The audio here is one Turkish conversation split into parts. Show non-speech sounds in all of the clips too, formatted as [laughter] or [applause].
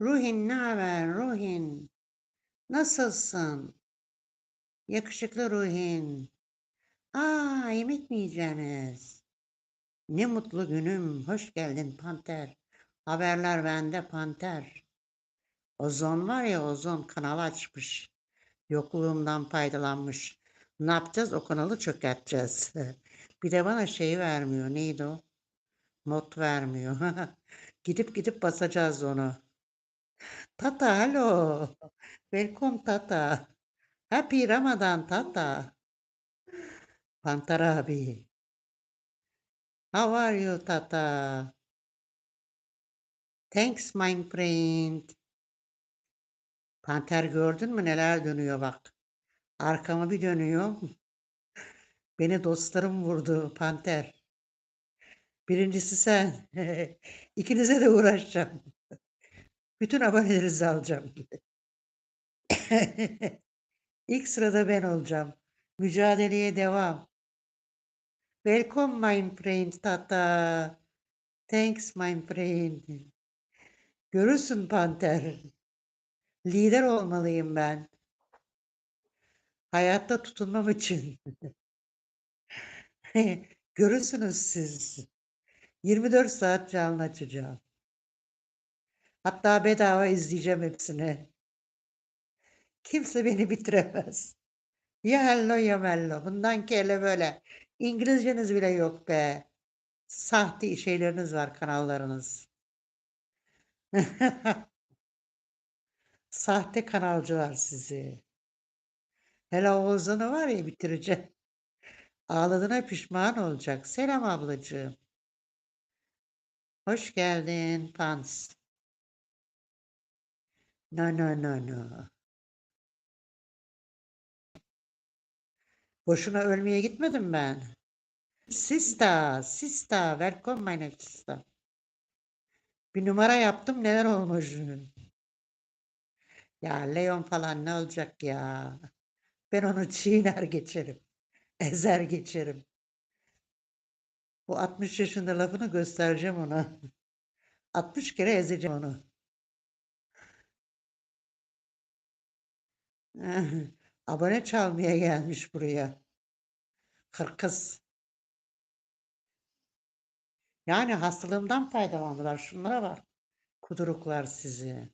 Ruhin ne haber Ruhin? Nasılsın? Yakışıklı Ruhin. Aa yemek mi yiyeceksiniz? Ne mutlu günüm. Hoş geldin Panter. Haberler bende Panter. Ozon var ya Ozon kanal açmış. Yokluğumdan faydalanmış. Ne yapacağız? O kanalı çökerteceğiz. [laughs] Bir de bana şey vermiyor. Neydi o? Not vermiyor. [laughs] Gidip gidip basacağız onu. Tata, hello. Welcome Tata. Happy Ramadan Tata. Pantar abi. How are you Tata? Thanks my friend. Panter gördün mü neler dönüyor bak. Arkama bir dönüyorum. Beni dostlarım vurdu Panter. Birincisi sen. [laughs] İkinize de uğraşacağım. Bütün abonelerinizi alacağım. [laughs] İlk sırada ben olacağım. Mücadeleye devam. Welcome my friend Tata. Thanks my friend. Görürsün Panter. Lider olmalıyım ben. Hayatta tutunmam için. [laughs] Görürsünüz siz. 24 saat canlı açacağım. Hatta bedava izleyeceğim hepsini. Kimse beni bitiremez. Ya hello ya mello. Bundan kele böyle. İngilizceniz bile yok be. Sahte şeyleriniz var kanallarınız. [laughs] Sahte kanalcılar sizi. Hele Oğuzhan'ı var ya bitireceğim. Ağladığına pişman olacak. Selam ablacığım. Hoş geldin Pans. No no no no. Boşuna ölmeye gitmedim ben. Sista, sista, welcome my next sister. Bir numara yaptım neler olmuş. Ya Leon falan ne olacak ya? Ben onu çiğner geçerim. Ezer geçerim. Bu 60 yaşında lafını göstereceğim ona. 60 kere ezeceğim onu. [laughs] Abone çalmaya gelmiş buraya. Kırkız. Yani hastalığımdan faydalandılar. Şunlara bak. Kuduruklar sizi.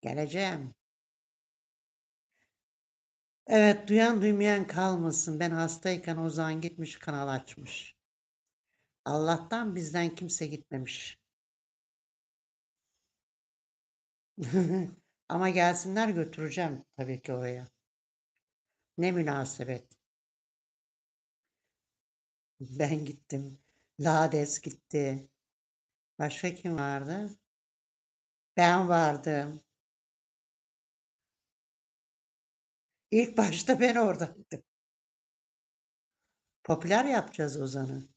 Geleceğim. Evet, duyan duymayan kalmasın. Ben hastayken Ozan gitmiş kanal açmış. Allah'tan bizden kimse gitmemiş. [laughs] Ama gelsinler götüreceğim tabii ki oraya. Ne münasebet. Ben gittim. Lades gitti. Başka kim vardı? Ben vardım. İlk başta ben oradaydım. Popüler yapacağız Ozan'ı.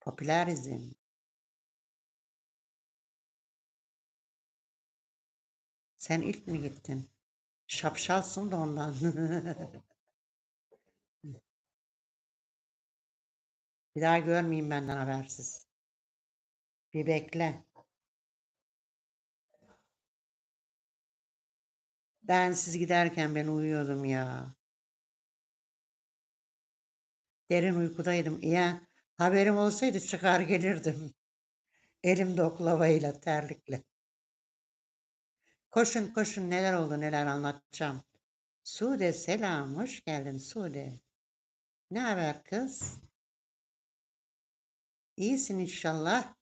Popülerizm. Sen ilk mi gittin? Şapşalsın da ondan. [laughs] Bir daha görmeyeyim benden habersiz. Bir bekle. Ben siz giderken ben uyuyordum ya. Derin uykudaydım. Ya haberim olsaydı çıkar gelirdim. Elimde oklavayla, terlikle. Koşun koşun neler oldu neler anlatacağım. Sude selam, hoş geldin Sude. Ne haber kız? İyisin inşallah.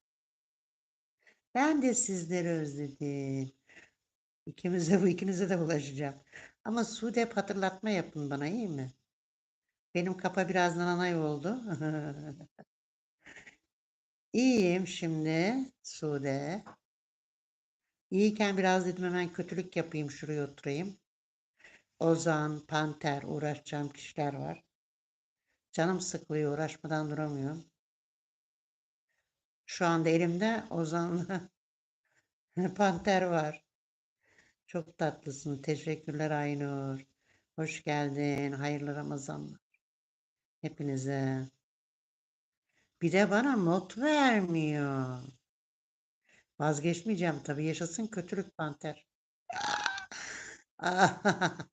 Ben de sizleri özledim. İkimize bu ikinize de bulaşacağım. Ama Sude hatırlatma yapın bana iyi mi? Benim kafa biraz nanay oldu. [laughs] İyiyim şimdi Sude. İyiyken biraz dedim hemen kötülük yapayım şuraya oturayım. Ozan, Panter uğraşacağım kişiler var. Canım sıkılıyor uğraşmadan duramıyorum. Şu anda elimde Ozan'la [laughs] Panter var. Çok tatlısın. Teşekkürler Aynur. Hoş geldin. Hayırlı Ramazanlar. Hepinize. Bir de bana not vermiyor. Vazgeçmeyeceğim tabii. Yaşasın kötülük panter. [laughs]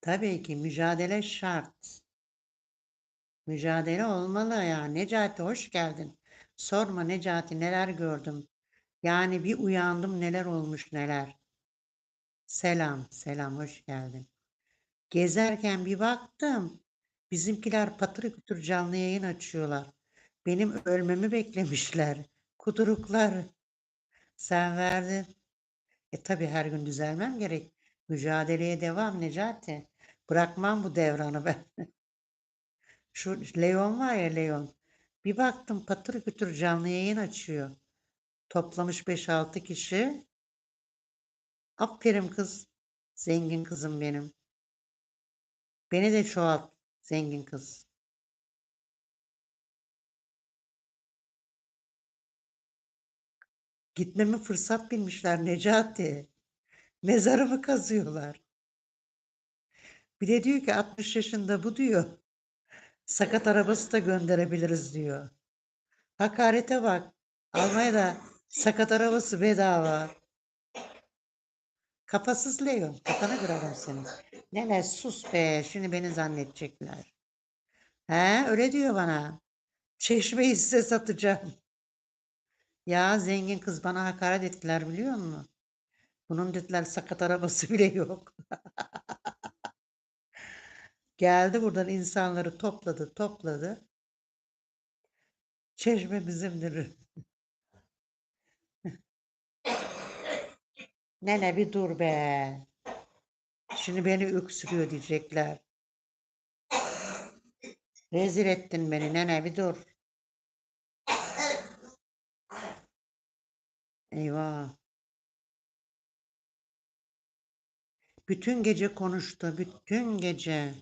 Tabii ki mücadele şart. Mücadele olmalı ya. Necati hoş geldin. Sorma Necati neler gördüm. Yani bir uyandım neler olmuş neler. Selam, selam hoş geldin. Gezerken bir baktım. Bizimkiler patır kütür canlı yayın açıyorlar. Benim ölmemi beklemişler. Kuduruklar. Sen verdin. E tabii her gün düzelmem gerek. Mücadeleye devam Necati. Bırakmam bu devranı ben. [laughs] Şu Leon var ya Leon. Bir baktım patır kütür canlı yayın açıyor. Toplamış 5-6 kişi. Aferin kız. Zengin kızım benim. Beni de çoğalt. Zengin kız. Gitmemi fırsat bilmişler Necati. Mezarımı kazıyorlar. Bir de diyor ki 60 yaşında bu diyor. Sakat arabası da gönderebiliriz diyor. Hakarete bak. Almanya'da sakat arabası bedava. Kafasız Leon. Kafana kırarım seni. Nene sus be. Şimdi beni zannedecekler. He öyle diyor bana. Çeşmeyi size satacağım. Ya zengin kız bana hakaret ettiler biliyor musun? Bunun dediler sakat arabası bile yok. [laughs] Geldi buradan insanları topladı topladı. Çeşme bizimdir. [laughs] Nene bir dur be. Şimdi beni öksürüyor diyecekler. Rezil ettin beni nene bir dur. Eyvah. Bütün gece konuştu. Bütün gece.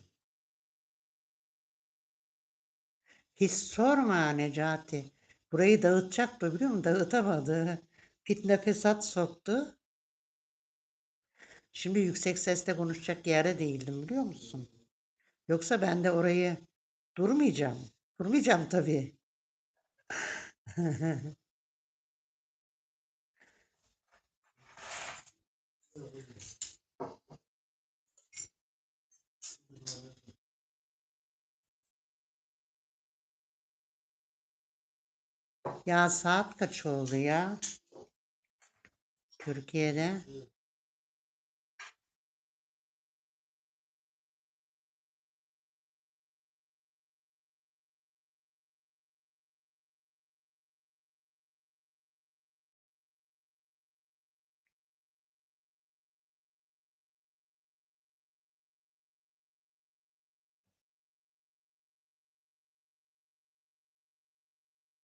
Hiç sorma Necati. Burayı dağıtacaktı biliyor musun? Dağıtamadı. Fitne fesat soktu. Şimdi yüksek sesle konuşacak yere değildim biliyor musun? Yoksa ben de orayı durmayacağım. Durmayacağım tabii. [laughs] Ya saat kaç oldu ya? Türkiye'de.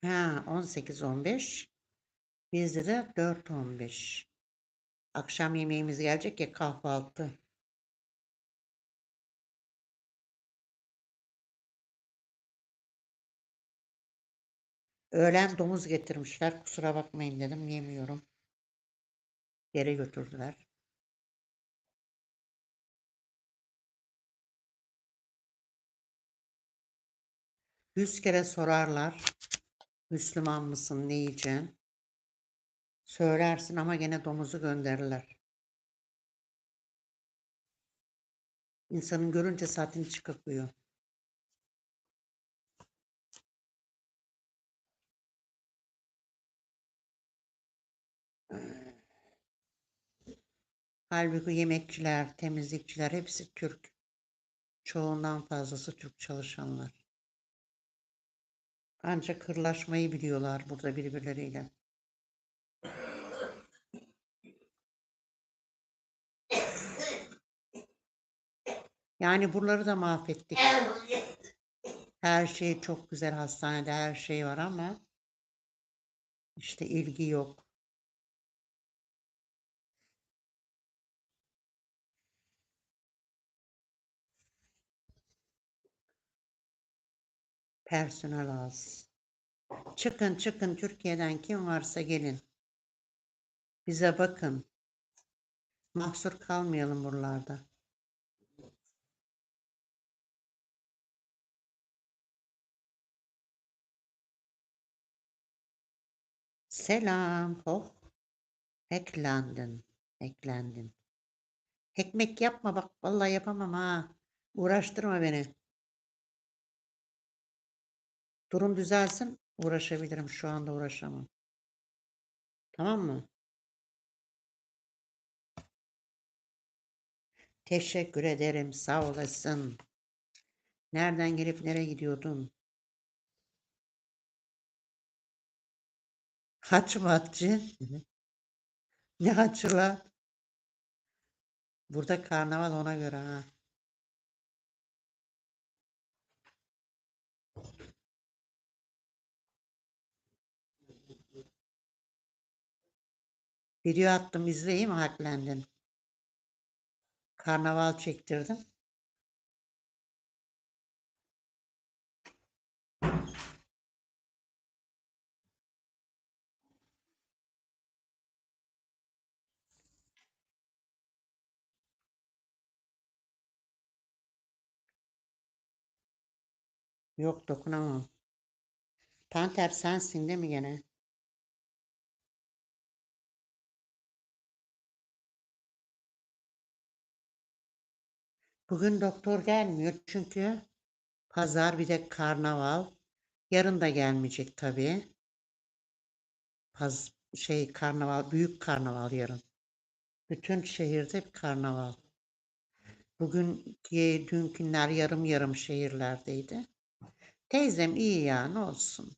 Ha 18-15. Bizde de 4-15. Akşam yemeğimiz gelecek ya kahvaltı. Öğlen domuz getirmişler. Kusura bakmayın dedim. Yemiyorum. Yere götürdüler. Yüz kere sorarlar. Müslüman mısın? Ne yiyeceksin? Söylersin ama gene domuzu gönderirler. İnsanın görünce saatini çıkartıyor. Halbuki yemekçiler, temizlikçiler hepsi Türk. Çoğundan fazlası Türk çalışanlar. Ancak kırlaşmayı biliyorlar burada birbirleriyle. Yani buraları da mahvettik. Her şey çok güzel hastanede her şey var ama işte ilgi yok. Personel az. Çıkın çıkın Türkiye'den kim varsa gelin. Bize bakın. Mahsur kalmayalım buralarda. Selam. Oh. Eklendin. Eklendin. Ekmek yapma bak. Vallahi yapamam ha. Uğraştırma beni. Durum düzelsin. Uğraşabilirim. Şu anda uğraşamam. Tamam mı? Teşekkür ederim. Sağ olasın. Nereden gelip nereye gidiyordun? Haç mı hatçı? Ne haçı la? Burada karnaval ona göre ha. Video attım izleyeyim haklendin. Karnaval çektirdim. Yok dokunamam. Panter sensin değil mi gene? Bugün doktor gelmiyor çünkü pazar bir de karnaval. Yarın da gelmeyecek tabii. Paz şey karnaval, büyük karnaval yarın. Bütün şehirde bir karnaval. Bugün dünkünler yarım yarım şehirlerdeydi. Teyzem iyi ya ne olsun.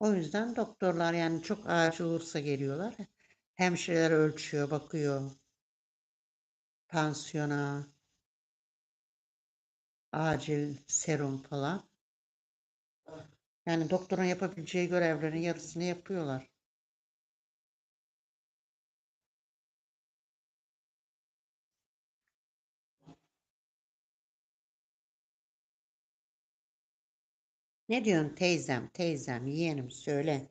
O yüzden doktorlar yani çok acil olursa geliyorlar. Hemşireler ölçüyor, bakıyor. Tansiyona, acil serum falan. Yani doktorun yapabileceği görevlerin yarısını yapıyorlar. Ne diyorsun teyzem, teyzem, yeğenim söyle.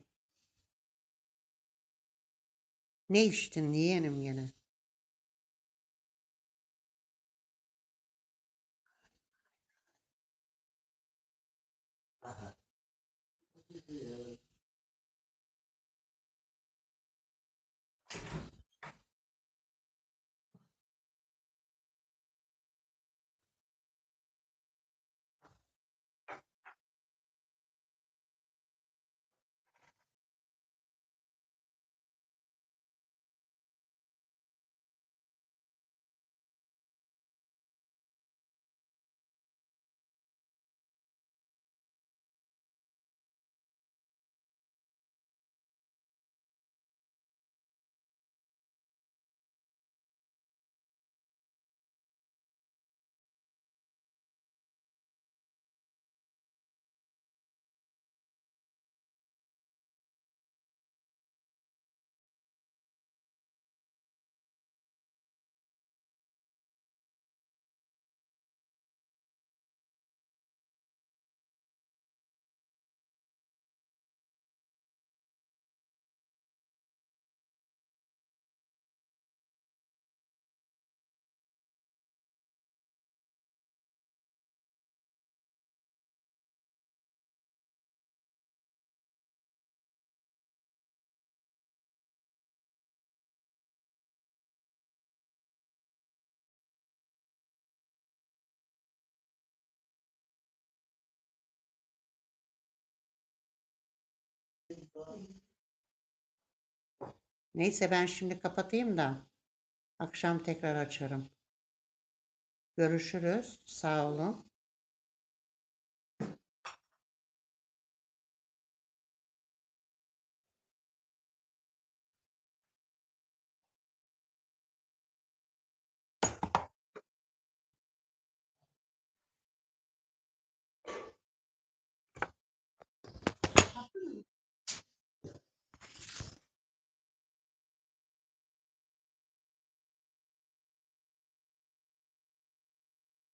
Ne içtin yeğenim yine? Neyse ben şimdi kapatayım da akşam tekrar açarım. Görüşürüz. Sağ olun.